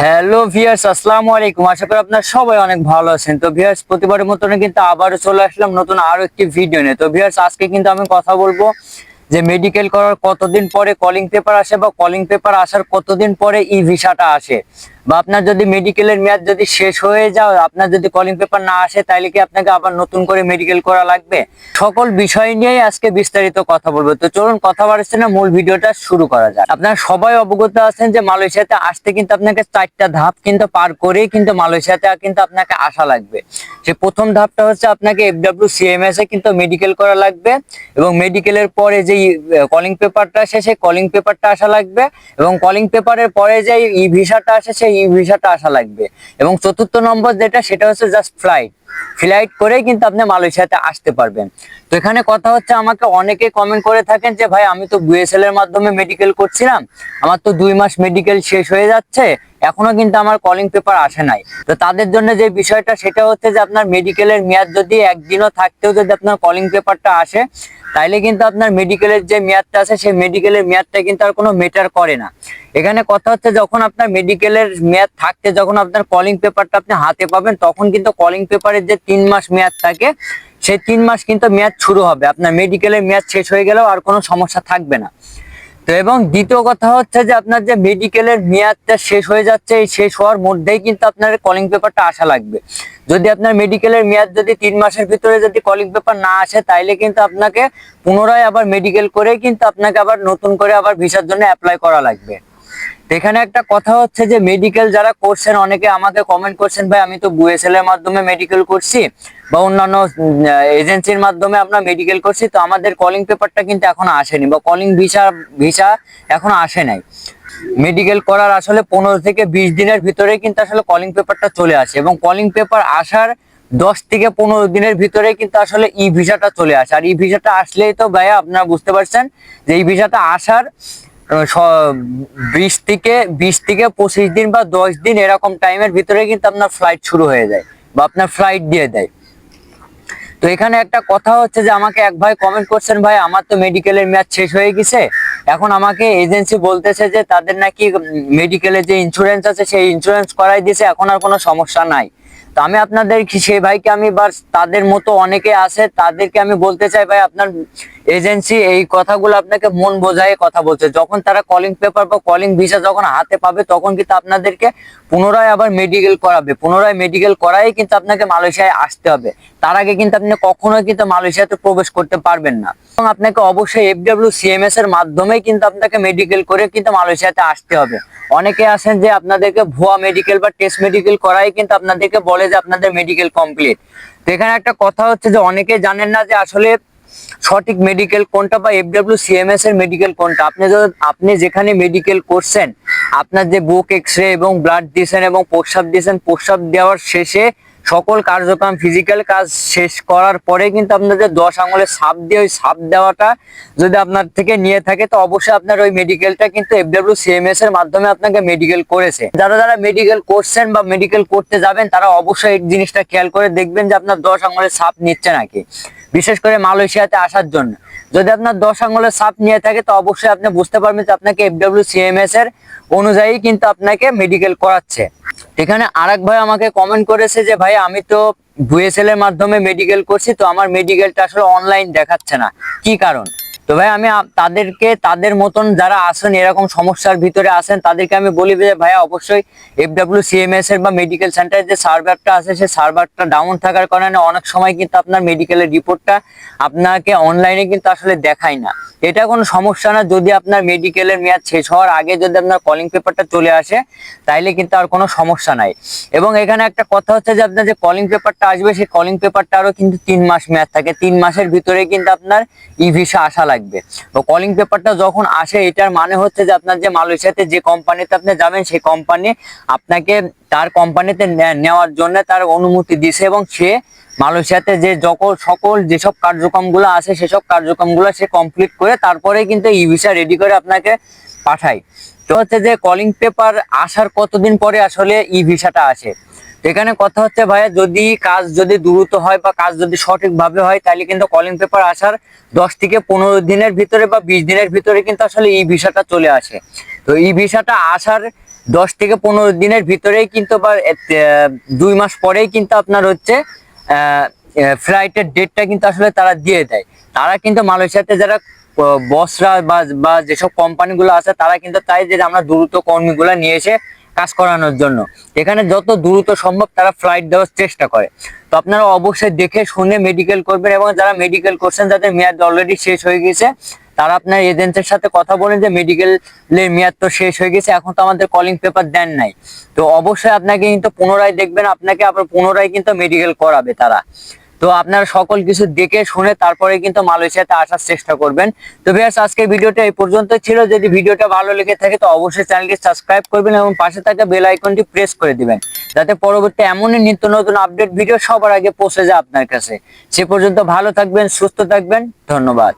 Hello viewers আসসালামু আলাইকুম। আশা করি আপনারা সবাই অনেক ভালো আছেন। তো ভিয়ার্স প্রতিবারের মতন কিন্তু আবারও চলে আসলাম নতুন আরও একটি ভিডিও নিয়ে। তো ভিয়ার্স আজকে কিন্তু আমি কথা বলব যে মেডিকেল করার কতদিন পরে কলিং পেপার আসে বা কলিং পেপার আসার কতদিন পরে ই ভিসাটা আসে। বা আপনার যদি মেডিকেলের মেয়াদ যদি শেষ হয়ে যাও আপনার যদি কলিং পেপার না আসে তাহলে কি আপনাকে আবার নতুন করে মেডিকেল করা লাগবে? সকল বিষয় নিয়েই আজকে বিস্তারিত কথা বলব। তো চলুন, কথা বাড়ছে না মূল ভিডিওটা শুরু করা যাক। আপনারা সবাই অবগত আছেন যে মালয়েশিয়াতে আসতে কিন্তু আপনাকে চারটা ধাপ কিন্তু পার করেই কিন্তু মালয়েশিয়াতে কিন্তু আপনাকে আসা লাগবে। সে প্রথম ধাপটা হচ্ছে আপনাকে এফডব্লিউ সিএমএস এ কিন্তু মেডিকেল করা লাগবে এবং মেডিকেলের পরে যে কলিং পেপারটা আসে, সেই কলিং পেপারটা আসা লাগবে এবং কলিং পেপারের পরে যে ই ভিসাটা আসে, সেই ভিসাটা আসা লাগবে। এবং চতুর্থ নম্বর যেটা, সেটা হচ্ছে জাস্ট ফ্লাইট ফ্লাইট করেই কিন্তু আপনি মালয়েশিয়াতে আসতে পারবেন। তো এখানে কথা হচ্ছে, আমাকে অনেকে কমেন্ট করে থাকেন যে, ভাই, আমি তো বুয়েসেল এর মাধ্যমে মেডিকেল করছিলাম। আমার তো দুই মাস মেডিকেল শেষ হয়ে যাচ্ছে। এখনও কিন্তু আমার কলিং পেপার আসে নাই। তো তাদের জন্য যে বিষয়টা, সেটা হচ্ছে যে আপনার মেডিকেলের মেয়াদ যদি একদিনও থাকতেও যদি আপনার কলিং পেপারটা আসে, তাইলে কিন্তু আপনার মেডিকেলের যে মেয়াদটা আছে, সেই মেডিকেলের মেয়াদটা কিন্তু আর কোনো মেটার করে না। এখানে কথা হচ্ছে যখন আপনার মেডিকেলের মেয়াদ থাকতে, যখন আপনার কলিং পেপারটা আপনি হাতে পাবেন, তখন কিন্তু কলিং পেপারের যে তিন মাস মেয়াদ থাকে, সেই তিন মাস কিন্তু মেয়াদ শুরু হবে। আপনার মেডিকেলের মেয়াদ শেষ হয়ে গেলেও আর কোনো সমস্যা থাকবে না। তো এবং দ্বিতীয় কথা হচ্ছে যে আপনার যে মেডিকেলের মেয়াদটা শেষ হয়ে যাচ্ছে, এই শেষ হওয়ার মধ্যেই কিন্তু আপনার কলিং পেপারটা আসা লাগবে। যদি আপনার মেডিকেলের মেয়াদ যদি তিন মাসের ভিতরে যদি কলিং পেপার না আসে, তাইলে কিন্তু আপনাকে পুনরায় আবার মেডিকেল করে কিন্তু আপনাকে আবার নতুন করে আবার ভিসার জন্য অ্যাপ্লাই করা লাগবে। এখানে একটা কথা হচ্ছে যে মেডিকেল যারা করছেন, অনেকে আমাকে কমেন্ট করছেন, ভাই, আমি তো বুয়েসেল এর মাধ্যমে মেডিকেল করছি বা অন্যান্য এজেন্সির মাধ্যমে আমরা মেডিকেল করছি। তো আমাদের কলিং পেপারটা কিন্তু এখনও আসেনি বা কলিং ভিসা ভিসা এখনও আসে নাই। মেডিকেল করার আসলে পনেরো থেকে বিশ দিনের ভিতরে কিন্তু আসলে কলিং পেপারটা চলে আসে এবং কলিং পেপার আসার দশ থেকে পনেরো দিনের ভিতরে কিন্তু আসলে ই ভিসাটা চলে আসে। আর ই ভিসাটা আসলেই তো, ভাইয়া, আপনারা বুঝতে পারছেন যে এই ভিসাটা আসার বিশ থেকে বিশ থেকে পঁচিশ দিন বা দশ দিন এরকম টাইমের ভিতরে কিন্তু আপনার ফ্লাইট শুরু হয়ে যায় বা আপনার ফ্লাইট দিয়ে দেয়। তো এখানে একটা কথা হচ্ছে যে আমাকে এক ভাই কমেন্ট করছেন, ভাই, আমার তো মেডিকেলের মেয়াদ শেষ হয়ে গেছে। এখন আমাকে এজেন্সি বলতেছে যে তাদের নাকি মেডিকেলের যে ইন্স্যুরেন্স আছে, সেই ইন্স্যুরেন্স করাই দিয়েছে, এখন আর কোনো সমস্যা নাই। তো আমি আপনাদের সেই ভাইকে আমি বা তাদের মতো অনেকে আছে, তাদেরকে আমি বলতে চাই, ভাই, আপনার এজেন্সি এই কথাগুলো আপনাকে মন বোঝায় কথা বলছে। যখন তারা কলিং পেপার বা কলিং ভিসা যখন হাতে পাবে, তখন কিন্তু আপনাদেরকে পুনরায় আবার মেডিকেল করাবে। পুনরায় মেডিকেল করাই কিন্তু আপনাকে মালয়েশিয়ায় আসতে হবে। তার আগে কিন্তু আপনি কখনোই কিন্তু মালয়েশিয়াতে প্রবেশ করতে পারবেন না। এবং আপনাকে অবশ্যই এফডব্লিউ সিএমএস এর মাধ্যমেই কিন্তু আপনাকে মেডিকেল করে কিন্তু মালয়েশিয়াতে আসতে হবে। অনেকে আছেন যে আপনাদেরকে ভুয়া মেডিকেল বা টেস্ট মেডিকেল করাই কিন্তু আপনাদেরকে বলে যে আপনাদের মেডিকেল কমপ্লিট তো এখানে একটা কথা হচ্ছে যে অনেকে জানেন না যে আসলে সঠিক মেডিকেল কোনটা বা এফডাব্লিউ সিএমএস এর মেডিকেল কোনটা? আপনি আপনি যেখানে মেডিকেল করছেন, আপনার যে বুক এক্স রে এবং ব্লাড দিয়েছেন এবং প্রস্রাব দিয়েছেন, প্রস্রাব দেওয়ার শেষে সকল কার্যক্রম ফিজিক্যাল কাজ শেষ করার পরে কিন্তু আপনার যে দশ আঙুলের সাপ দিয়ে ওই সাপ দেওয়াটা যদি আপনার থেকে নিয়ে থাকে, তো অবশ্যই আপনার ওই মেডিকেলটা কিন্তু এফডব্লিউ সিএমএস এর মাধ্যমে আপনাকে মেডিকেল করেছে। যারা যারা মেডিকেল করছেন বা মেডিকেল করতে যাবেন, তারা অবশ্যই এই জিনিসটা খেয়াল করে দেখবেন যে আপনার দশ আঙুলের সাপ নিচ্ছে নাকি। বিশেষ করে মালয়েশিয়াতে আসার জন্য। যদি আপনার দশ আঙুলের সাপ নিয়ে থাকে, তো অবশ্যই আপনি বুঝতে পারবেন যে আপনাকে এফডব্লিউ সিএমএস এর অনুযায়ী কিন্তু আপনাকে মেডিকেল করাচ্ছে। এখানে আরেক ভাই আমাকে কমেন্ট করেছে যে, ভাই, আমি তো বুয়েসেল এর মাধ্যমে মেডিকেল করছি, তো আমার মেডিকেলটা আসলে অনলাইন দেখাচ্ছে না। কি কারণ? তো ভাই, আমি তাদেরকে, তাদের মতন যারা আছেন, এরকম সমস্যার ভিতরে আছেন, তাদেরকে আমি বলি যে, ভাইয়া, অবশ্যই এফডব্লিউ সিএমএস এর বা মেডিকেল সেন্টারের যে সার্ভারটা আছে, সেই সার্ভারটা ডাউন থাকার কারণে অনেক সময় কিন্তু আপনার মেডিকেলের রিপোর্টটা আপনাকে অনলাইনে কিন্তু আসলে দেখায় না। এটা কোনো সমস্যা না, যদি আপনার মেডিকেলের মেয়াদ শেষ হওয়ার আগে যদি আপনার কলিং পেপারটা চলে আসে, তাইলে কিন্তু আর কোনো সমস্যা নাই। এবং এখানে একটা কথা হচ্ছে যে, আপনার যে কলিং পেপারটা আসবে, সেই কলিং পেপারটা আরও কিন্তু তিন মাস মেয়াদ থাকে। তিন মাসের ভিতরে কিন্তু আপনার ই ভিসা আসা লাগবে। তো কলিং পেপারটা যখন আসে, এটার মানে হচ্ছে যে আপনার যে মালয়েশিয়াতে যে কোম্পানিতে আপনি যাবেন, সেই কোম্পানি আপনাকে তার কোম্পানিতে নেওয়ার জন্য তার অনুমতি দিছে এবং সে মালয়েশিয়াতে যে যখন সকল যেসব কার্যক্রমগুলো আছে, সেসব কার্যক্রমগুলো সে কমপ্লিট করে তারপরে কিন্তু ই ভিসা রেডি করে আপনাকে পাঠায়। তো হচ্ছে যে কলিং পেপার আসার কতদিন পরে আসলে ই ভিসাটা আসে? এখানে কথা হচ্ছে ভাইয়া, যদি কাজ যদি দ্রুত হয় বা কাজ যদি সঠিকভাবে হয়, তাহলে কিন্তু কলিং পেপার আসার দশ থেকে পনেরো দিনের ভিতরে বা বিশ দিনের ভিতরে কিন্তু আসলে ই ভিসাটা চলে আসে। তো ই ভিসাটা আসার দশ থেকে পনেরো দিনের ভিতরেই কিন্তু বা দুই মাস পরেই কিন্তু আপনার হচ্ছে ফ্লাইটের ডেটটা কিন্তু আসলে তারা দিয়ে দেয়। তারা কিন্তু মালয়েশিয়াতে যারা বসরা বা বা যেসব কোম্পানিগুলো আছে, তারা কিন্তু চাই যে আমরা দ্রুত কর্মীগুলো নিয়ে এসে কাজ করানোর জন্য। এখানে যত দ্রুত সম্ভব তারা ফ্লাইট দেওয়ার চেষ্টা করে। তো আপনারা অবশ্যই দেখে শুনে মেডিকেল করবেন এবং যারা মেডিকেল করছেন, যাদের মেয়াদ অলরেডি শেষ হয়ে গেছে, তারা আপনার এজেন্টের সাথে কথা বলেন যে মেডিকেলের মেয়াদ তো শেষ হয়ে গেছে, এখন তো আমাদের কলিং পেপার দেন নাই। তো অবশ্যই আপনাকে কিন্তু পুনরায় দেখবেন, আপনাকে আবার পুনরায় কিন্তু মেডিকেল করাবে তারা। তো আপনারা সকল কিছু দেখে শুনে তারপরে কিন্তু মালয়েশিয়াতে আসার চেষ্টা করবেন। তো ভাইয়াস আজকে ভিডিওটা এই পর্যন্ত ছিল। যদি ভিডিওটা ভালো লেগে থাকে তো অবশ্যই চ্যানেলটি সাবস্ক্রাইব করবেন এবং পাশে থাকা বেল আইকনটি প্রেস করে দিবেন। যাতে পরবর্তী এমনই নিত্য নতুন আপডেট ভিডিও সবার আগে পৌঁছে যায় আপনার কাছে। সে পর্যন্ত ভালো থাকবেন, সুস্থ থাকবেন। ধন্যবাদ।